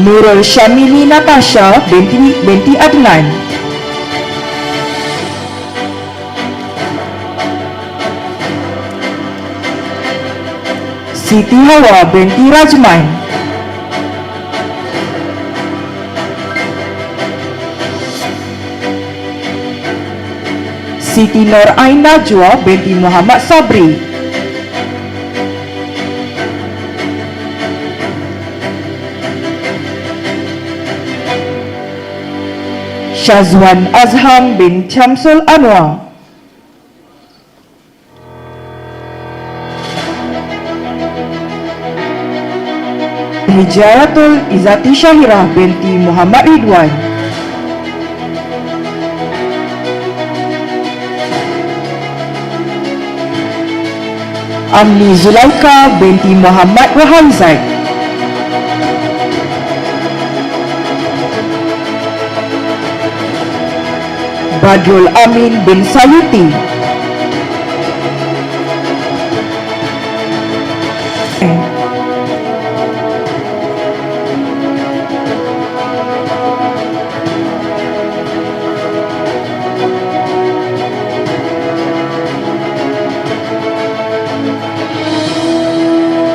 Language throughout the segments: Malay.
Nurul Syamili Natasha binti, binti Adnan. Siti Hawa binti Rajman. Siti Nur Ain Najwa binti Muhammad Sabri Syazwan Azham bin Chamsul Anwar. Hijayatul Izati Syahirah binti Muhammad Ridwan. Amni Zulaika binti Muhammad Wahaizad Badrul Amin bin Sayuti.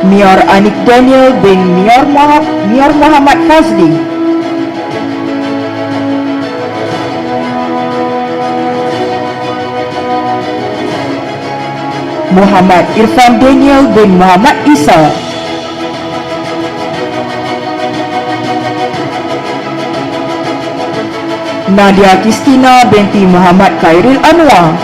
Mior Anik Daniel bin Mior Muhammad, Mior Muhammad Fazli Muhammad Irfan Daniel bin Muhammad Isa. Nadia Kristina binti Muhammad Khairil Anwar.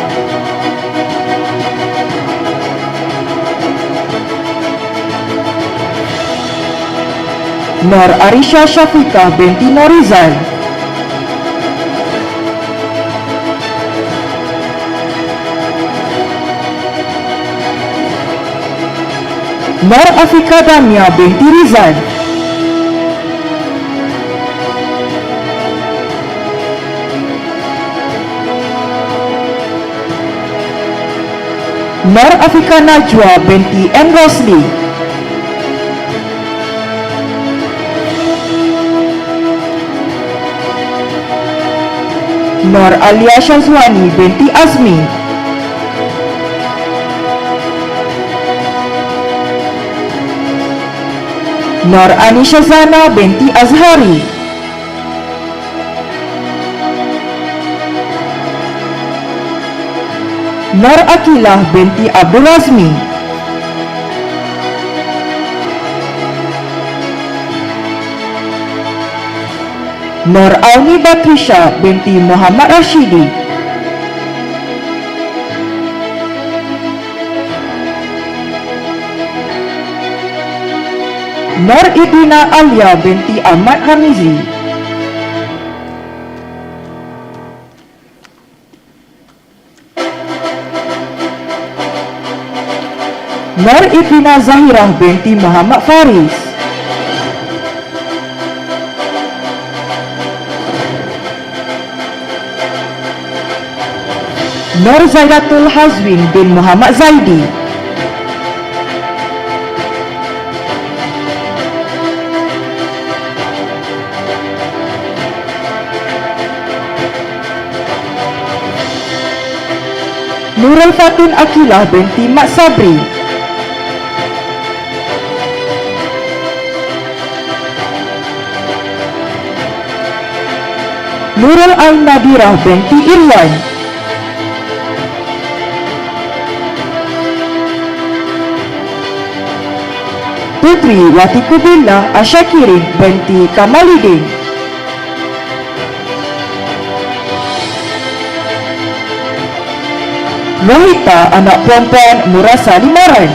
Nur Arisha Syafiqah binti Norizal Nur Afika Damia binti Rizal Nur Afika Najwa binti M. Rosli Nur Alia Syazwani binti Azmi Nur Anisha Zana binti Azhari. Nur Akilah binti Abdul Azmi. Nur Auni Batrisha binti Muhammad Rashidi Nur Idina Alia binti Ahmad Hamizi Nur Idina Zahirah binti Muhammad Faris. Nur Zairatul Hazwin bin Muhammad Zaidi Nurul Fatin Akilah binti Mat Sabri. Nurul Ain Nadirah binti Irwan. Putri Watikubillah Asyakirin binti Kamaludin Wahita anak perempuan Murasa Limaran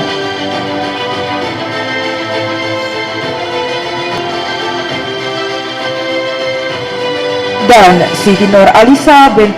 dan Siti Nur Alisa binti